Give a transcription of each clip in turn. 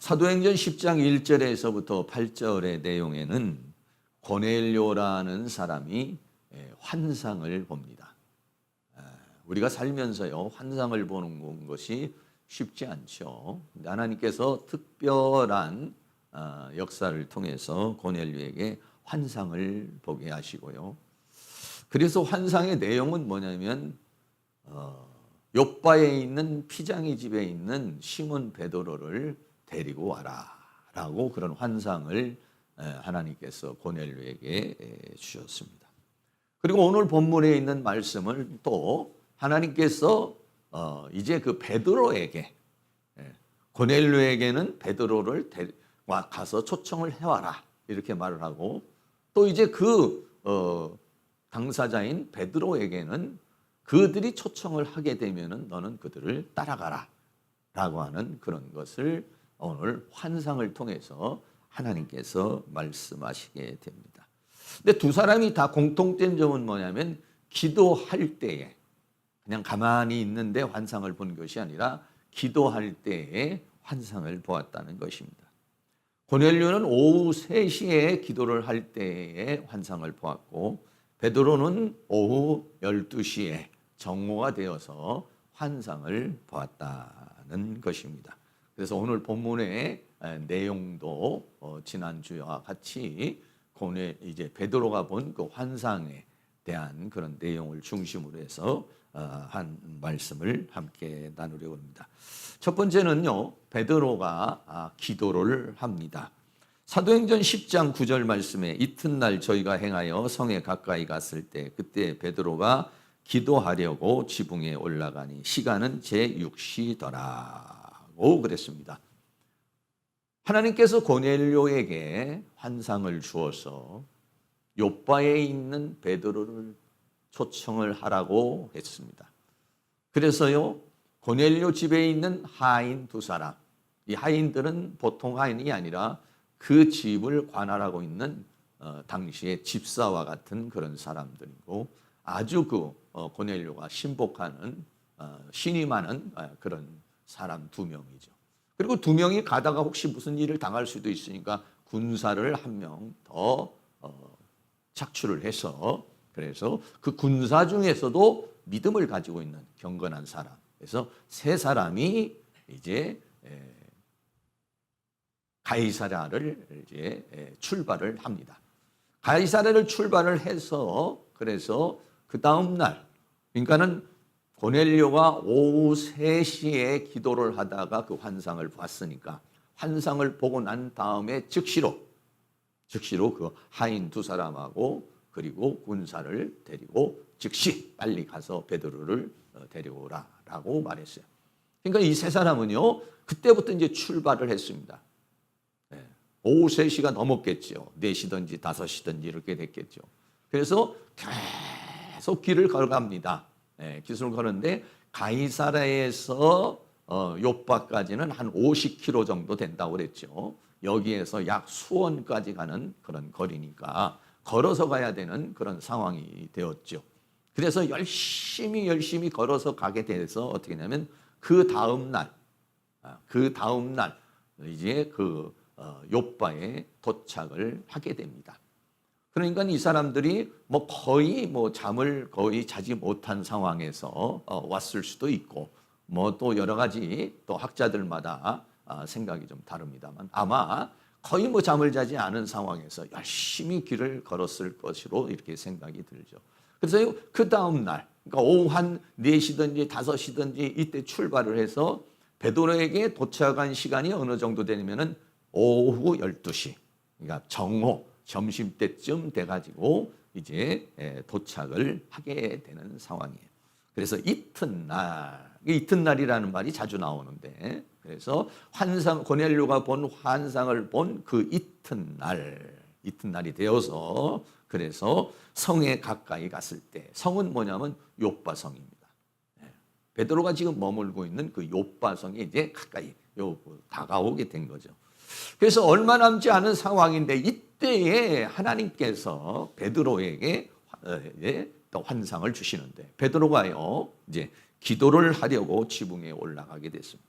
사도행전 10장 1절에서부터 8절의 내용에는 고넬료라는 사람이 예, 환상을 봅니다. 예, 우리가 살면서요 환상을 보는 것이 쉽지 않죠. 하나님께서 특별한 어, 역사를 통해서 고넬료에게 환상을 보게 하시고요. 그래서 환상의 내용은 뭐냐면 어, 요바에 있는 피장이 집에 있는 시몬 베드로를 데리고 와라라고 그런 환상을 하나님께서 고넬료에게 주셨습니다. 그리고 오늘 본문에 있는 말씀을 또 하나님께서 어, 이제 그 베드로에게 고넬료에게는 베드로를 가서 초청을 해와라 이렇게 말을 하고 또 이제 그 어, 당사자인 베드로에게는 그들이 초청을 하게 되면은 너는 그들을 따라가라 라고 하는 그런 것을 오늘 환상을 통해서 하나님께서 말씀하시게 됩니다. 근데 두 사람이 다 공통된 점은 뭐냐면 기도할 때에 그냥 가만히 있는데 환상을 본 것이 아니라 기도할 때에 환상을 보았다는 것입니다. 고넬료는 오후 3시에 기도를 할 때에 환상을 보았고 베드로는 오후 12시에 정오가 되어서 환상을 보았다는 것입니다. 그래서 오늘 본문의 내용도 어, 지난 주와 같이 고뇌 이제 베드로가 본 그 환상에 대한 그런 내용을 중심으로 해서 어, 한 말씀을 함께 나누려고 합니다. 첫 번째는요, 베드로가 아, 기도를 합니다. 사도행전 10장 9절 말씀에 이튿날 저희가 행하여 성에 가까이 갔을 때 그때 베드로가 기도하려고 지붕에 올라가니 시간은 제 6시더라 고 그랬습니다. 하나님께서 고넬료에게 환상을 주어서 요바에 있는 베드로를 초청을 하라고 했습니다. 그래서요 고넬료 집에 있는 하인 두 사람, 이 하인들은 보통 하인이 아니라 그 집을 관할하고 있는 어, 당시의 집사와 같은 그런 사람들이고 아주 그 어, 고넬료가 신복하는 어, 많은 어, 그런 사람 두 명이죠. 그리고 두 명이 가다가 혹시 무슨 일을 당할 수도 있으니까 군사를 한 명더 어, 착출을 해서 그래서 그 군사 중에서도 믿음을 가지고 있는 경건한 사람. 그래서 세 사람이 이제 가이사라를 이제 출발을 합니다. 가이사라를 출발을 해서 그래서 그 다음 날 그러니까는 고넬료가 오후 3시에 기도를 하다가 그 환상을 봤으니까 환상을 보고 난 다음에 즉시로 즉시로 그 하인 두 사람하고 그리고 군사를 데리고 즉시 빨리 가서 베드로를 어, 데려오라라고 말했어요. 그러니까 이 세 사람은요 그때부터 이제 출발을 했습니다. 네. 오후 3시가 넘었겠죠. 4시든지 5시든지 이렇게 됐겠죠. 그래서 계속 길을 걸어갑니다. 네, 기술을 걸었는데 가이사라에서 어, 요바까지는 한 50km 정도 된다고 그랬죠. 여기에서 약 수원까지 가는 그런 거리니까 걸어서 가야 되는 그런 상황이 되었죠. 그래서 열심히 열심히 걸어서 가게 돼서 어떻게 냐면 그 다음 날, 아, 그 다음 날 이제 그 어, 요바에 도착을 하게 됩니다. 그러니까 이 사람들이 뭐 거의 뭐 잠을 거의 자지 못한 상황에서 어, 왔을 수도 있고 뭐 또 여러 가지 또 학자들마다 아, 생각이 좀 다릅니다만 아마 거의 뭐 잠을 자지 않은 상황에서 열심히 길을 걸었을 것으로 이렇게 생각이 들죠. 그래서 그 다음 날, 그러니까 오후 한 4시든지 5시든지 이때 출발을 해서 베드로에게 도착한 시간이 어느 정도 되냐면은 오후 12시. 그러니까 정오, 점심 때쯤 돼가지고 이제 도착을 하게 되는 상황이에요. 그래서 이튿날, 이튿날이라는 말이 자주 나오는데, 그래서 환상, 고넬료가 본 환상을 본 그 이튿날, 이튿날이 되어서 그래서 성에 가까이 갔을 때, 성은 뭐냐면 요바성입니다. 베드로가 지금 머물고 있는 그 요바성이 이제 가까이 요 다가오게 된 거죠. 그래서 얼마 남지 않은 상황인데 이 때에 하나님께서 베드로에게 또 환상을 주시는데 베드로가요 이제 기도를 하려고 지붕에 올라가게 됐습니다.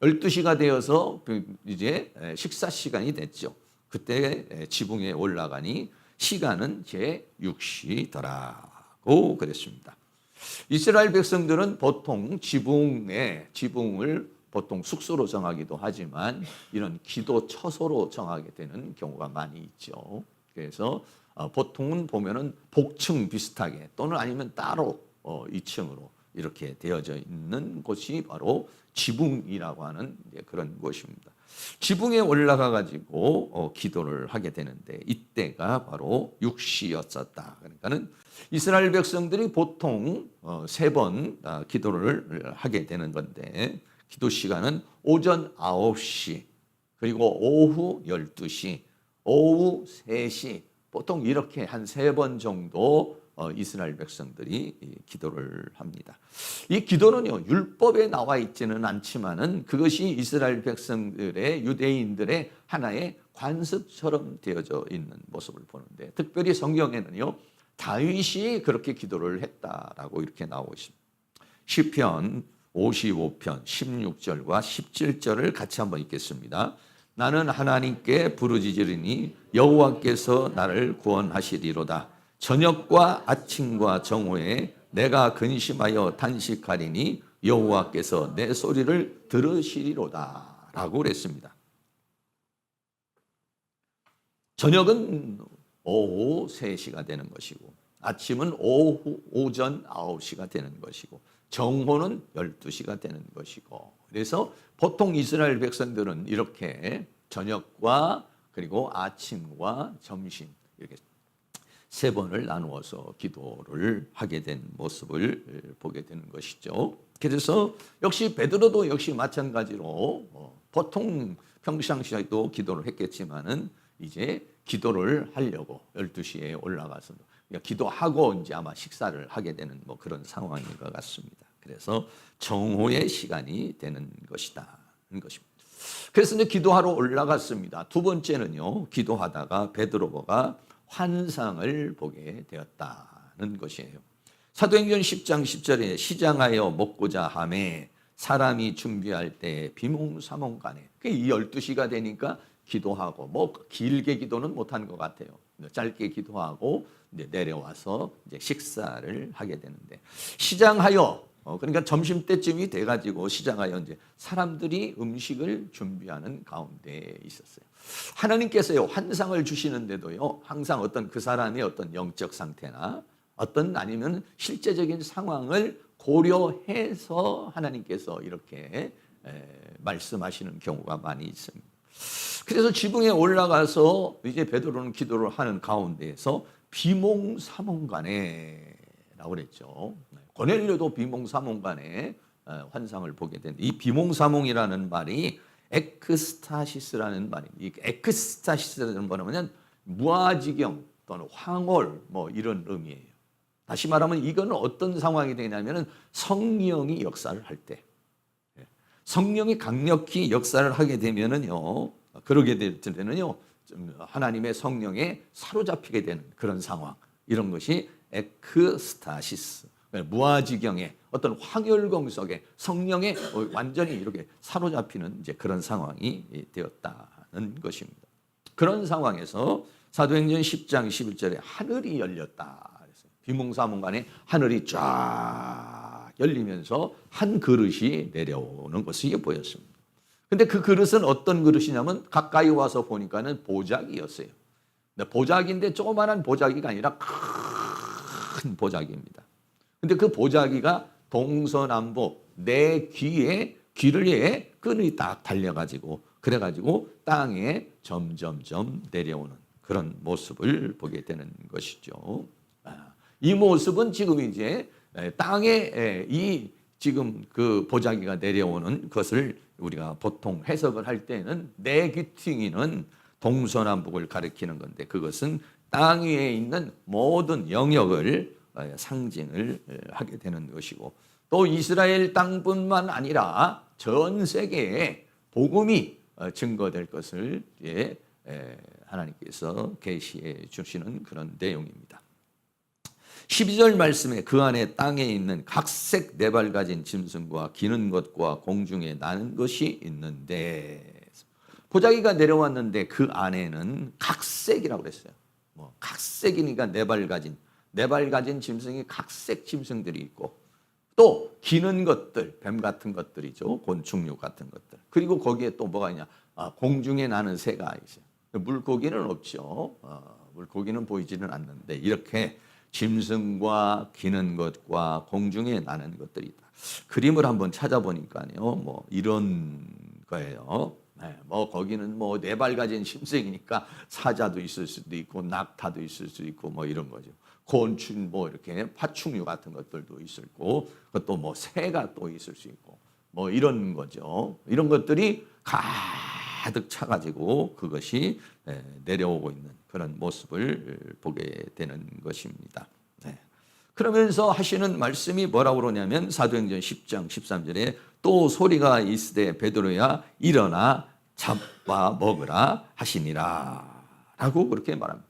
12시가 되어서 그 이제 식사 시간이 됐죠. 그때 지붕에 올라가니 시간은 제 6시더라고 그랬습니다. 이스라엘 백성들은 보통 지붕에 지붕을 보통 숙소로 정하기도 하지만 이런 기도 처소로 정하게 되는 경우가 많이 있죠. 그래서 어, 보통은 보면은 복층 비슷하게 또는 아니면 따로 어, 2층으로 이렇게 되어져 있는 곳이 바로 지붕이라고 하는 그런 곳입니다. 지붕에 올라가 가지고 어, 기도를 하게 되는데 이때가 바로 육시였었다. 그러니까는 이스라엘 백성들이 보통 어, 세번 아, 기도를 하게 되는 건데 기도 시간은 오전 9시 그리고 오후 12시 오후 3시 보통 이렇게 한 세 번 정도 어, 이스라엘 백성들이 기도를 합니다. 이 기도는요 율법에 나와 있지는 않지만은 그것이 이스라엘 백성들의 유대인들의 하나의 관습처럼 되어져 있는 모습을 보는데 특별히 성경에는요 다윗이 그렇게 기도를 했다라고 이렇게 나오고 있습니다. 시편 55편 16절과 17절을 같이 한번 읽겠습니다. 나는 하나님께 부르짖으리니 여호와께서 나를 구원하시리로다. 저녁과 아침과 정오에 내가 근심하여 단식하리니 여호와께서 내 소리를 들으시리로다라고 그랬습니다. 저녁은 오후 3시가 되는 것이고 아침은 오후 오전 9시가 되는 것이고 정오는 12시가 되는 것이고 그래서 보통 이스라엘 백성들은 이렇게 저녁과 그리고 아침과 점심 이렇게 세 번을 나누어서 기도를 하게 된 모습을 보게 되는 것이죠. 그래서 역시 베드로도 역시 마찬가지로 어, 보통 평상시에도 기도를 했겠지만은 이제 기도를 하려고 12시에 올라가서 기도하고 이제 아마 식사를 하게 되는 뭐 그런 상황인 것 같습니다. 그래서 정오의 시간이 되는 것이다. 것입니다. 그래서 이제 기도하러 올라갔습니다. 두 번째는요, 기도하다가 베드로가 환상을 보게 되었다는 것이에요. 사도행전 10장 10절에 시장하여 먹고자 함에 사람이 준비할 때 비몽사몽간에 이 12시가 되니까 기도하고 뭐 길게 기도는 못한 것 같아요. 짧게 기도하고 내려와서 이제 식사를 하게 되는데 시장하여 어, 그러니까 점심 때쯤이 돼가지고 시장하여 이제 사람들이 음식을 준비하는 가운데 있었어요. 하나님께서요 환상을 주시는데도요 항상 어떤 그 사람의 어떤 영적 상태나 어떤 아니면 실제적인 상황을 고려해서 하나님께서 이렇게 에, 말씀하시는 경우가 많이 있습니다. 그래서 지붕에 올라가서 이제 베드로는 기도를 하는 가운데에서 비몽사몽간에라고 그랬죠. 고넬료도 비몽사몽간에 어, 환상을 보게 된다. 이 비몽사몽이라는 말이 에크스타시스라는 말입니다. 이 에크스타시스라는 말은 무아지경 또는 황홀 뭐 이런 의미예요. 다시 말하면 이거는 어떤 상황이 되냐면은 성령이 역사를 할 때, 예. 성령이 강력히 역사를 하게 되면은요, 그러게 될 때는요, 하나님의 성령에 사로잡히게 되는 그런 상황, 이런 것이 에크스타시스, 무아지경의 어떤 황열공 속에 성령에 완전히 이렇게 사로잡히는 이제 그런 상황이 되었다는 것입니다. 그런 상황에서 사도행전 10장 11절에 하늘이 열렸다. 비몽사몽간에 하늘이 쫙 열리면서 한 그릇이 내려오는 것이 보였습니다. 근데 그 그릇은 어떤 그릇이냐면 가까이 와서 보니까는 보자기였어요. 보자기인데 조그만한 보자기가 아니라 큰 보자기입니다. 근데 그 보자기가 동서남북 내 귀에 귀를 에 끈이 딱 달려가지고 그래가지고 땅에 점점점 내려오는 그런 모습을 보게 되는 것이죠. 아, 이 모습은 지금 이제 땅에 이 지금 그 보자기가 내려오는 것을 우리가 보통 해석을 할 때는 내귀퉁이는 동서남북을 가리키는 건데 그것은 땅 위에 있는 모든 영역을 어, 상징을 어, 하게 되는 것이고 또 이스라엘 땅뿐만 아니라 전 세계에 복음이 어, 증거될 것을 하나님께서 계시해 주시는 그런 내용입니다. 12절 말씀에 그 안에 땅에 있는 각색 네 발 가진 짐승과 기는 것과 공중에 나는 것이 있는데 보자기가 내려왔는데 그 안에는 각색이라고 그랬어요. 뭐 각색이니까 네 발 가진 네 발 가진 짐승이 각색 짐승들이 있고 또 기는 것들 뱀 같은 것들이죠 곤충류 같은 것들 그리고 거기에 또 뭐가 있냐 아, 공중에 나는 새가 있어요. 물고기는 없죠. 어, 물고기는 보이지는 않는데 이렇게 짐승과 기는 것과 공중에 나는 것들이 있다. 그림을 한번 찾아보니까요, 뭐 이런 거예요. 네, 뭐 거기는 뭐 네 발 가진 짐승이니까 사자도 있을 수도 있고 낙타도 있을 수 있고 뭐 이런 거죠. 곤충 뭐 이렇게 파충류 같은 것들도 있을 거고 그것도 뭐 새가 또 있을 수 있고 뭐 이런 거죠. 이런 것들이 가 득 차가지고 그것이 예, 내려오고 있는 그런 모습을 보게 되는 것입니다. 네. 그러면서 하시는 말씀이 뭐라고 그러냐면 사도행전 10장 13절에 또 소리가 있으되 베드로야 일어나 잡아 먹으라 하시니라 라고 그렇게 말합니다.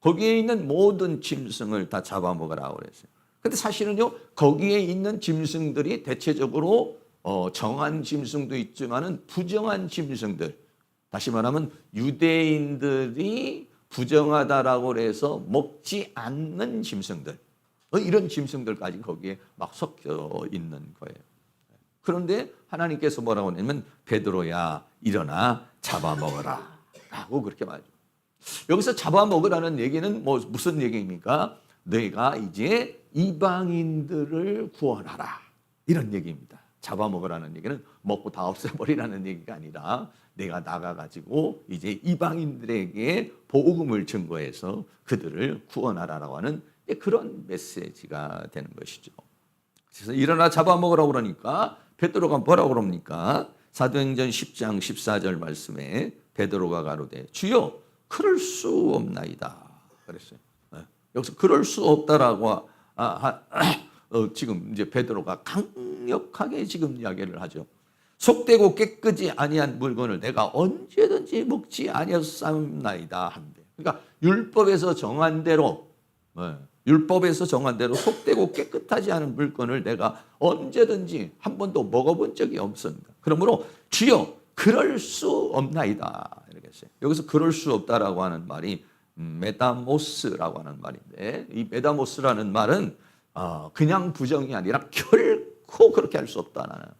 거기에 있는 모든 짐승을 다 잡아 먹으라고 그랬어요. 근데 사실은요, 거기에 있는 짐승들이 대체적으로 어, 정한 짐승도 있지만은 부정한 짐승들. 다시 말하면 유대인들이 부정하다라고 해서 먹지 않는 짐승들. 어, 이런 짐승들까지 거기에 막 섞여 있는 거예요. 그런데 하나님께서 뭐라고 하냐면 베드로야 일어나 잡아먹어라 라고 그렇게 말해요. 여기서 잡아먹으라는 얘기는 뭐 무슨 얘기입니까? 너희가 이제 이방인들을 구원하라. 이런 얘기입니다. 잡아먹으라는 얘기는 먹고 다 없애버리라는 얘기가 아니라 내가 나가가지고 이제 이방인들에게 복음을 증거해서 그들을 구원하라라고 하는 그런 메시지가 되는 것이죠. 그래서 일어나 잡아먹으라고 그러니까 베드로가 뭐라고 그럽니까? 사도행전 10장 14절 말씀에 베드로가 가로되 주여 그럴 수 없나이다. 그랬어요. 네. 여기서 그럴 수 없다라고 아, 아, 어, 지금 이제 베드로가 강력하게 지금 이야기를 하죠. 속되고 깨끗이 아니한 물건을 내가 언제든지 먹지 아니었사옵나이다 한대. 그러니까 율법에서 정한 대로 네. 율법에서 정한 대로 속되고 깨끗하지 않은 물건을 내가 언제든지 한 번도 먹어본 적이 없습니다. 그러므로 주여 그럴 수 없나이다. 이렇게 했어요. 여기서 그럴 수 없다라고 하는 말이 메다모스라고 하는 말인데 이 메다모스라는 말은 어, 그냥 부정이 아니라 결코 그렇게 할 수 없다는 네.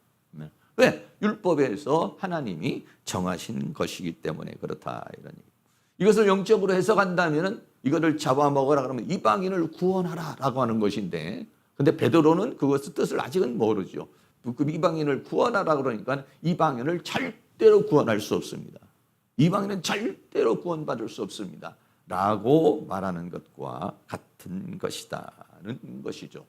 왜? 율법에서 하나님이 정하신 것이기 때문에 그렇다 이런 얘기. 이것을 영적으로 해석한다면은 이거를 잡아먹어라 그러면 이방인을 구원하라라고 하는 것인데 근데 베드로는 그것의 뜻을 아직은 모르죠. 그 이방인을 구원하라 그러니까 이방인을 절대로 구원할 수 없습니다. 이방인은 절대로 구원받을 수 없습니다. 라고 말하는 것과 같은 것이다는 것이죠.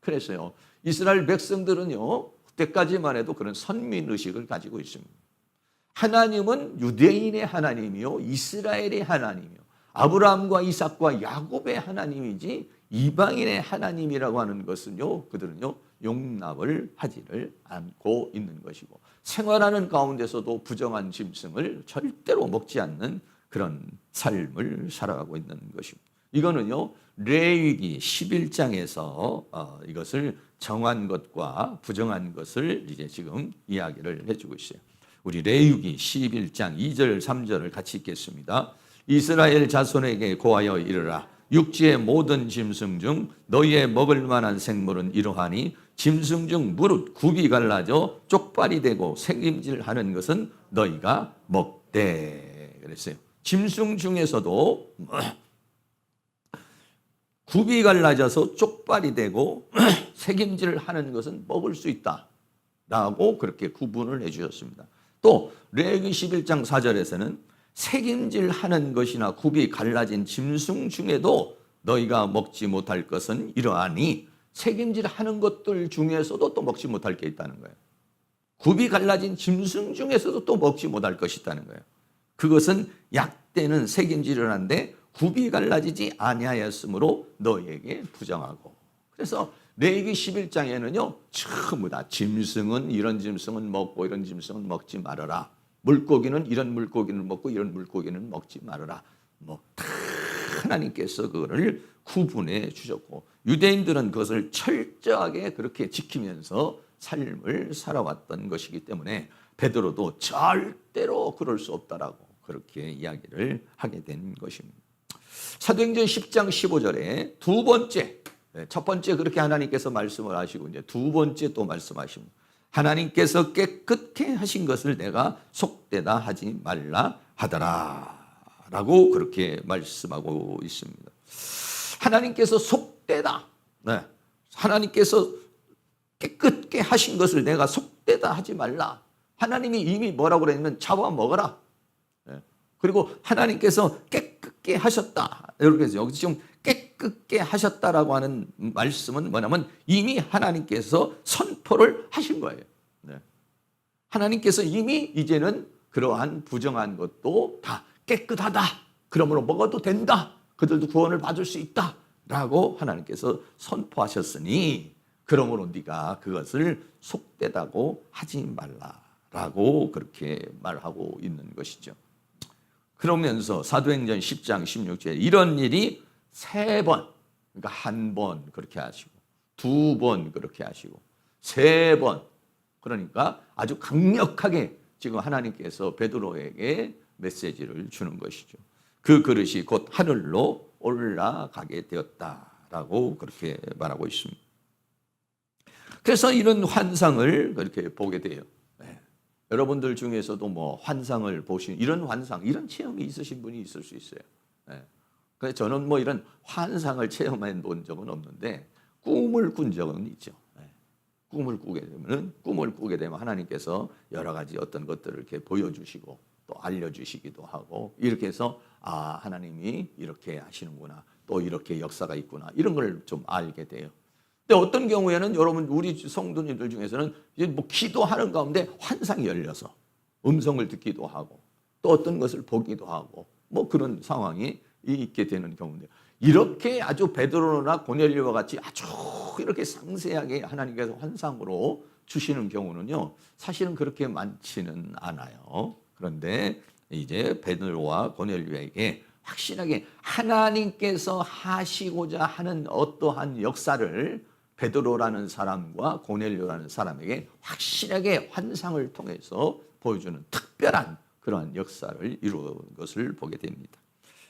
그래서요, 이스라엘 백성들은요, 그때까지만 해도 그런 선민 의식을 가지고 있습니다. 하나님은 유대인의 하나님이요, 이스라엘의 하나님이요, 아브라함과 이삭과 야곱의 하나님이지 이방인의 하나님이라고 하는 것은요, 그들은요, 용납을 하지를 않고 있는 것이고, 생활하는 가운데서도 부정한 짐승을 절대로 먹지 않는 그런 삶을 살아가고 있는 것입니다. 이거는요, 레위기 11장에서 어, 이것을 정한 것과 부정한 것을 이제 지금 이야기를 해주고 있어요. 우리 레위기 11장 2절 3절을 같이 읽겠습니다. 이스라엘 자손에게 고하여 이르라 육지의 모든 짐승 중 너희의 먹을 만한 생물은 이러하니 짐승 중 무릇 굽이 갈라져 쪽발이 되고 생김질하는 것은 너희가 먹되 그랬어요. 짐승 중에서도 굽이 갈라져서 쪽발이 되고 색임질을 하는 것은 먹을 수 있다. 라고 그렇게 구분을 해 주셨습니다. 또 레기 11장 4절에서는 색임질 하는 것이나 굽이 갈라진 짐승 중에도 너희가 먹지 못할 것은 이러하니 색임질 하는 것들 중에서도 또 먹지 못할 게 있다는 거예요. 굽이 갈라진 짐승 중에서도 또 먹지 못할 것이 있다는 거예요. 그것은 약대는 색임질을 한데 굽이 갈라지지 아니하였으므로 너희에게 부정하고. 그래서 레기 11장에는요. 전부 다 짐승은 이런 짐승은 먹고 이런 짐승은 먹지 말아라. 물고기는 이런 물고기는 먹고 이런 물고기는 먹지 말아라. 뭐 다 하나님께서 그거를 구분해 주셨고 유대인들은 그것을 철저하게 그렇게 지키면서 삶을 살아왔던 것이기 때문에 베드로도 절대로 그럴 수 없다라고 그렇게 이야기를 하게 된 것입니다. 사도행전 10장 15절에 두 번째 네, 첫 번째 그렇게 하나님께서 말씀을 하시고 이제 두 번째 또 말씀하십니다. 하나님께서 깨끗게 하신 것을 내가 속되다 하지 말라 하더라라고 그렇게 말씀하고 있습니다. 하나님께서 속되다. 네. 하나님께서 깨끗게 하신 것을 내가 속되다 하지 말라. 하나님이 이미 뭐라고 그랬냐면 잡아 먹어라. 네. 그리고 하나님께서 깨끗 게 하셨다. 이렇게 해서 여기 지금 깨끗게 하셨다라고 하는 말씀은 뭐냐면 이미 하나님께서 선포를 하신 거예요. 네. 하나님께서 이미 이제는 그러한 부정한 것도 다 깨끗하다. 그러므로 먹어도 된다. 그들도 구원을 받을 수 있다. 라고 하나님께서 선포하셨으니 그러므로 네가 그것을 속되다고 하지 말라라고 그렇게 말하고 있는 것이죠. 그러면서 사도행전 10장 16절에 이런 일이 세 번, 그러니까 한 번 그렇게 하시고 두 번 그렇게 하시고 세 번, 그러니까 아주 강력하게 지금 하나님께서 베드로에게 메시지를 주는 것이죠. 그 그릇이 곧 하늘로 올라가게 되었다라고 그렇게 말하고 있습니다. 그래서 이런 환상을 그렇게 보게 돼요. 네. 여러분들 중에서도 뭐 환상을 보신 이런 환상, 이런 체험이 있으신 분이 있을 수 있어요. 네. 그래서 저는 뭐 이런 환상을 체험해 본 적은 없는데 꿈을 꾼 적은 있죠. 네. 꿈을 꾸게 되면은 꿈을 꾸게 되면 하나님께서 여러 가지 어떤 것들을 이렇게 보여주시고 또 알려주시기도 하고 이렇게 해서 아 하나님이 이렇게 하시는구나 또 이렇게 역사가 있구나 이런 걸 좀 알게 돼요. 근데 어떤 경우에는 여러분 우리 성도님들 중에서는 이제 뭐 기도하는 가운데 환상이 열려서 음성을 듣기도 하고 또 어떤 것을 보기도 하고 뭐 그런 상황이 있게 되는 경우인데 이렇게 아주 베드로나 고넬료와 같이 아주 이렇게 상세하게 하나님께서 환상으로 주시는 경우는요 사실은 그렇게 많지는 않아요. 그런데 이제 베드로와 고넬료에게 확실하게 하나님께서 하시고자 하는 어떠한 역사를 베드로라는 사람과 고넬료라는 사람에게 확실하게 환상을 통해서 보여주는 특별한 그러한 역사를 이루는 것을 보게 됩니다.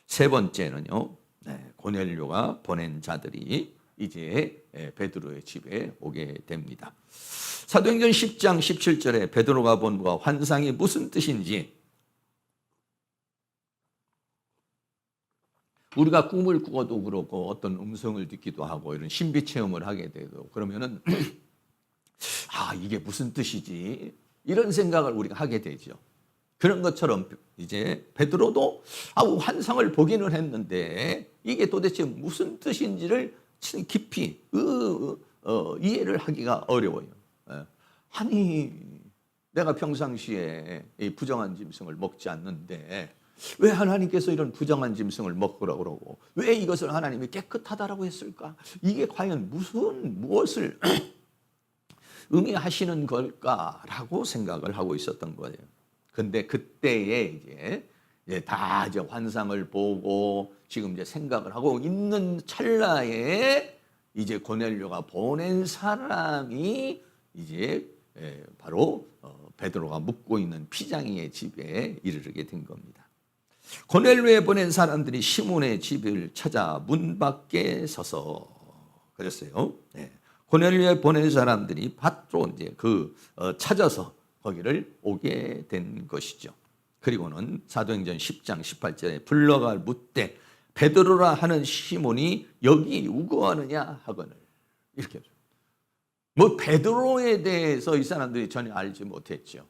세 번째는요, 네, 고넬료가 보낸 자들이 이제 베드로의 집에 오게 됩니다. 사도행전 10장 17절에 베드로가 본 환상이 무슨 뜻인지 우리가 꿈을 꾸어도 그렇고 어떤 음성을 듣기도 하고 이런 신비 체험을 하게 되고 그러면은 아 이게 무슨 뜻이지 이런 생각을 우리가 하게 되죠. 그런 것처럼 이제 베드로도 아 환상을 보기는 했는데 이게 도대체 무슨 뜻인지를 깊이 어, 어, 이해를 하기가 어려워요. 예. 아니 내가 평상시에 부정한 짐승을 먹지 않는데 왜 하나님께서 이런 부정한 짐승을 먹으라 그러고 왜 이것을 하나님이 깨끗하다라고 했을까? 이게 과연 무슨 무엇을 의미하시는 걸까라고 생각을 하고 있었던 거예요. 근데 그때에 이제 다 이제 환상을 보고 지금 이제 생각을 하고 있는 찰나에 이제 고넬료가 보낸 사람이 이제 바로 어, 베드로가 묵고 있는 피장이의 집에 이르게 된 겁니다. 고넬로에 보낸 사람들이 시몬의 집을 찾아 문 밖에 서서 그랬어요. 네. 고넬로에 보낸 사람들이 밭으로 이제 그 어, 찾아서 거기를 오게 된 것이죠. 그리고는 사도행전 10장 18절에 불러가 묻되 베드로라 하는 시몬이 여기 우거하느냐 하거늘 이렇게 뭐 베드로에 대해서 이 사람들이 전혀 알지 못했죠.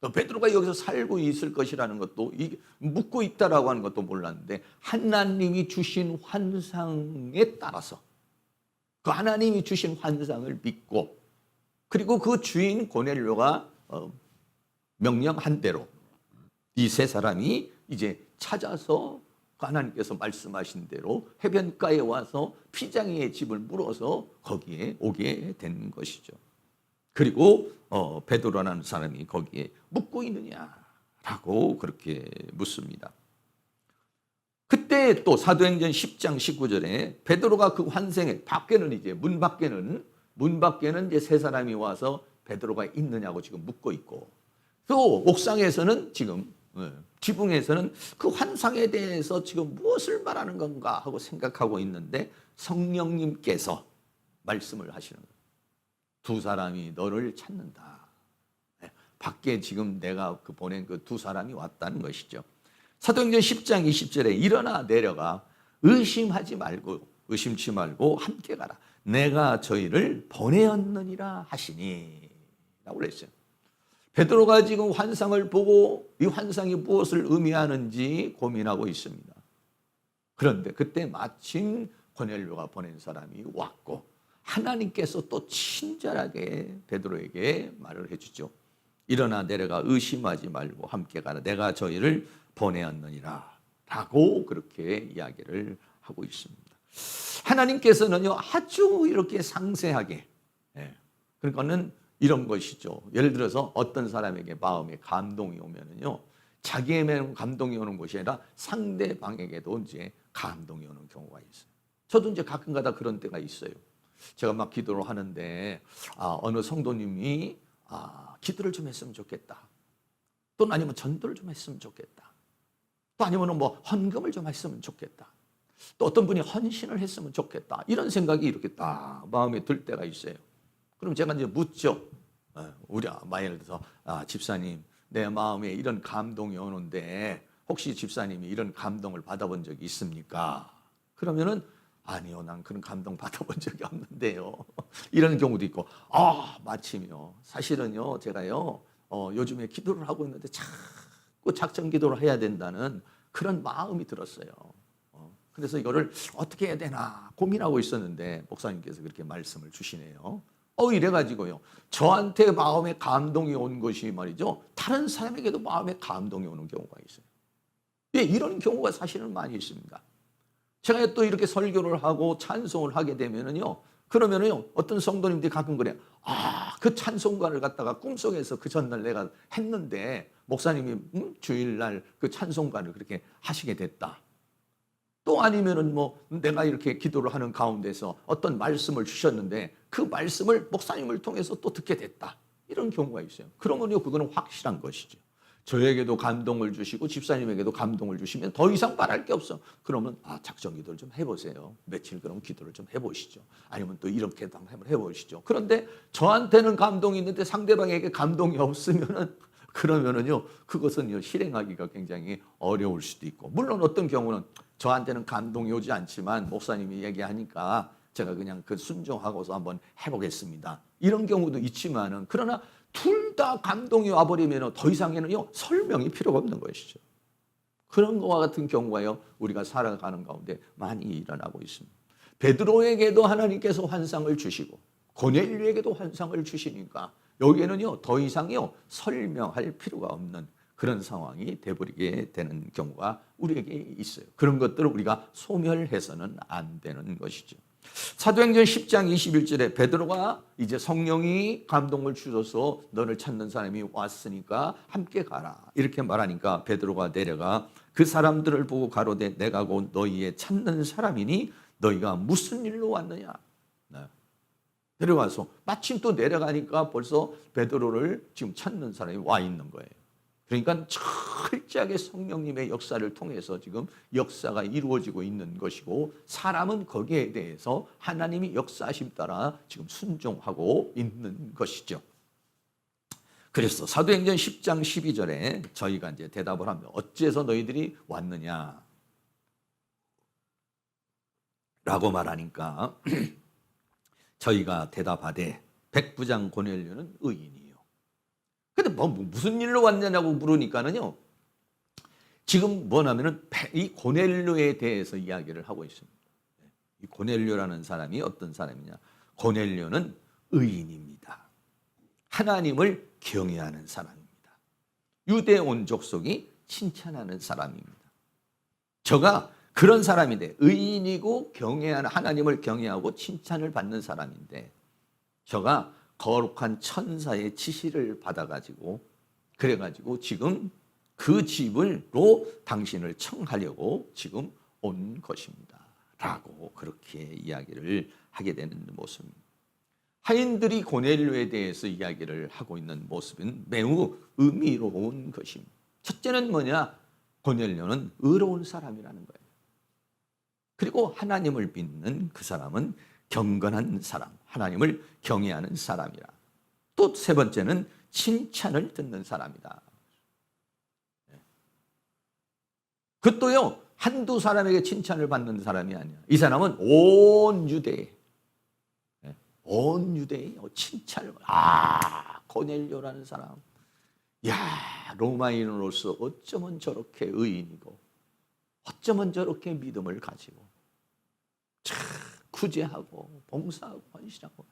베드로가 여기서 살고 있을 것이라는 것도 묻고 있다라고 하는 것도 몰랐는데 하나님이 주신 환상에 따라서 그 하나님이 주신 환상을 믿고 그리고 그 주인 고넬료가 어, 명령한 대로 이 세 사람이 이제 찾아서 그 하나님께서 말씀하신 대로 해변가에 와서 피장이의 집을 물어서 거기에 오게 된 것이죠. 그리고 어, 베드로라는 사람이 거기에 묻고 있느냐라고 그렇게 묻습니다. 그때 또 사도행전 10장 19절에 베드로가 그 환생에 밖에는 이제 문 밖에는 문 밖에는 이제 세 사람이 와서 베드로가 있느냐고 지금 묻고 있고 또 옥상에서는 지금 예, 지붕에서는 그 환상에 대해서 지금 무엇을 말하는 건가 하고 생각하고 있는데 성령님께서 말씀을 하시는 거예요. 두 사람이 너를 찾는다. 예, 밖에 지금 내가 그 보낸 그 두 사람이 왔다는 것이죠. 사도행전 10장 20절에 일어나 내려가 의심하지 말고 의심치 말고 함께 가라. 내가 저희를 보내었느니라 하시니 라고 그랬어요. 베드로가 지금 환상을 보고 이 환상이 무엇을 의미하는지 고민하고 있습니다. 그런데 그때 마침 고넬료가 보낸 사람이 왔고 하나님께서 또 친절하게 베드로에게 말을 해주죠. 일어나 내려가 의심하지 말고 함께 가라. 내가 저희를 보내었느니라. 라고 그렇게 이야기를 하고 있습니다. 하나님께서는요, 아주 이렇게 상세하게, 예, 그러니까는 이런 것이죠. 예를 들어서 어떤 사람에게 마음에 감동이 오면은요, 자기에게만 감동이 오는 것이 아니라 상대방에게도 이제 감동이 오는 경우가 있어요. 저도 이제 가끔가다 그런 때가 있어요. 제가 막 기도를 하는데 아, 어느 성도님이 아, 기도를 좀 했으면 좋겠다. 또 아니면 전도를 좀 했으면 좋겠다. 또 아니면 뭐 헌금을 좀 했으면 좋겠다. 또 어떤 분이 헌신을 했으면 좋겠다. 이런 생각이 이렇게 딱 마음에 들 때가 있어요. 그럼 제가 이제 묻죠. 어, 우리 마 예를 들어서 아, 집사님 내 마음에 이런 감동이 오는데 혹시 집사님이 이런 감동을 받아본 적이 있습니까? 그러면은 아니요, 난 그런 감동 받아본 적이 없는데요. 이런 경우도 있고, 아 마침요. 사실은요, 제가요 어, 요즘에 기도를 하고 있는데 자꾸 작전 기도를 해야 된다는 그런 마음이 들었어요. 어, 그래서 이거를 어떻게 해야 되나 고민하고 있었는데 목사님께서 그렇게 말씀을 주시네요. 어 이래가지고요. 저한테 마음에 감동이 온 것이 말이죠. 다른 사람에게도 마음에 감동이 오는 경우가 있어요. 예, 이런 경우가 사실은 많이 있습니다. 제가 또 이렇게 설교를 하고 찬송을 하게 되면은요. 그러면은요. 어떤 성도님들이 가끔 그래요. 아, 그 찬송가를 갖다가 꿈속에서 그 전날 내가 했는데 목사님이 음, 주일날 그 찬송가를 그렇게 하시게 됐다. 또 아니면은 뭐 내가 이렇게 기도를 하는 가운데서 어떤 말씀을 주셨는데 그 말씀을 목사님을 통해서 또 듣게 됐다. 이런 경우가 있어요. 그러면요, 그거는 확실한 것이죠. 저에게도 감동을 주시고 집사님에게도 감동을 주시면 더 이상 말할 게 없어. 그러면 아 작정 기도를 좀 해보세요. 며칠 그럼 기도를 좀 해보시죠. 아니면 또 이렇게도 한번 해보시죠. 그런데 저한테는 감동이 있는데 상대방에게 감동이 없으면은 그러면은요 그것은요 실행하기가 굉장히 어려울 수도 있고 물론 어떤 경우는 저한테는 감동이 오지 않지만 목사님이 얘기하니까 제가 그냥 그 순종하고서 한번 해보겠습니다. 이런 경우도 있지만은 그러나 둘 다 감동이 와버리면 더 이상에는요 설명이 필요가 없는 것이죠. 그런 것과 같은 경우가요 우리가 살아가는 가운데 많이 일어나고 있습니다. 베드로에게도 하나님께서 환상을 주시고 고넬류에게도 환상을 주시니까 여기에는요 더 이상요 설명할 필요가 없는 그런 상황이 돼버리게 되는 경우가 우리에게 있어요. 그런 것들을 우리가 소멸해서는 안 되는 것이죠. 사도행전 10장 21절에 베드로가 이제 성령이 감동을 주셔서 너를 찾는 사람이 왔으니까 함께 가라. 이렇게 말하니까 베드로가 내려가 그 사람들을 보고 가로되 내가 곧 너희의 찾는 사람이니 너희가 무슨 일로 왔느냐. 네. 내려가서 마침 또 내려가니까 벌써 베드로를 지금 찾는 사람이 와 있는 거예요. 그러니까 철저하게 성령님의 역사를 통해서 지금 역사가 이루어지고 있는 것이고 사람은 거기에 대해서 하나님이 역사하심 따라 지금 순종하고 있는 것이죠. 그래서 사도행전 10장 12절에 저희가 이제 대답을 하면 어째서 너희들이 왔느냐 라고 말하니까 저희가 대답하되 백부장 고넬료는 의인이 근데 뭐 무슨 일로 왔냐고 물으니까는요. 지금 뭐냐면은 이 고넬료에 대해서 이야기를 하고 있습니다. 이 고넬료라는 사람이 어떤 사람이냐? 고넬료는 의인입니다. 하나님을 경외하는 사람입니다. 유대 온 족속이 칭찬하는 사람입니다. 저가 그런 사람인데 의인이고 경외하는 하나님을 경외하고 칭찬을 받는 사람인데 저가 거룩한 천사의 지시를 받아가지고 그래가지고 지금 그 집을로 당신을 청하려고 지금 온 것입니다. 라고 그렇게 이야기를 하게 되는 모습입니다. 하인들이 고넬료에 대해서 이야기를 하고 있는 모습은 매우 의미로운 것입니다. 첫째는 뭐냐? 고넬료는 의로운 사람이라는 거예요. 그리고 하나님을 믿는 그 사람은 경건한 사람, 하나님을 경외하는 사람이라. 또 세 번째는 칭찬을 듣는 사람이다. 그것도요, 한두 사람에게 칭찬을 받는 사람이 아니야. 이 사람은 온 유대에, 예, 온 유대에 칭찬을, 받- 아, 고넬료라는 사람. 야, 로마인으로서 어쩌면 저렇게 의인이고, 어쩌면 저렇게 믿음을 가지고, 참 구제하고, 봉사하고, 헌신하고.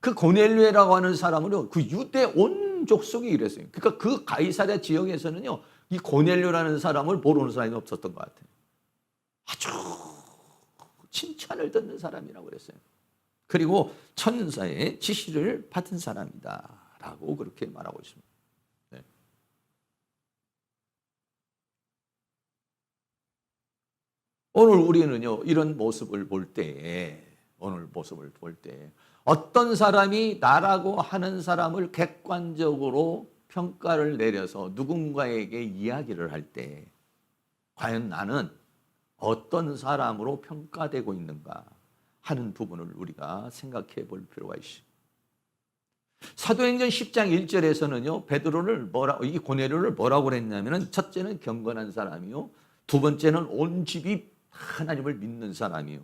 그 고넬료라고 하는 사람은요, 그 유대 온 족속이 이랬어요. 그러니까 그 가이사랴 지역에서는요, 이 고넬료라는 사람을 모르는 사람이 없었던 것 같아요. 아주 칭찬을 듣는 사람이라고 그랬어요. 그리고 천사의 지시를 받은 사람이다라고 그렇게 말하고 있습니다. 네. 오늘 우리는요 이런 모습을 볼 때에 오늘 모습을 볼 때 어떤 사람이 나라고 하는 사람을 객관적으로 평가를 내려서 누군가에게 이야기를 할 때 과연 나는 어떤 사람으로 평가되고 있는가 하는 부분을 우리가 생각해 볼 필요가 있습니다. 사도행전 10장 1절에서는요, 베드로를 뭐라, 이 고넬료를 뭐라고 그랬냐면은 첫째는 경건한 사람이요. 두 번째는 온 집이 하나님을 믿는 사람이요.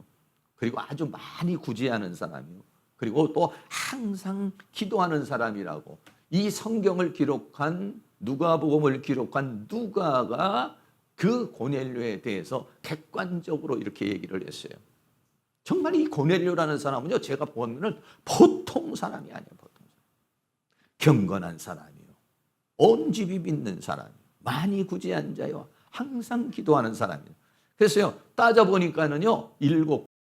그리고 아주 많이 구제하는 사람이요. 그리고 또 항상 기도하는 사람이라고 이 성경을 기록한 누가복음을 기록한 누가가 그 고넬료에 대해서 객관적으로 이렇게 얘기를 했어요. 정말 이 고넬료라는 사람은요, 제가 보면은 보통 사람이 아니에요, 보통 사람. 경건한 사람이요. 온 집이 믿는 사람이요. 많이 구제한 자요. 항상 기도하는 사람이요. 그래서요, 따져보니까는요, 일곱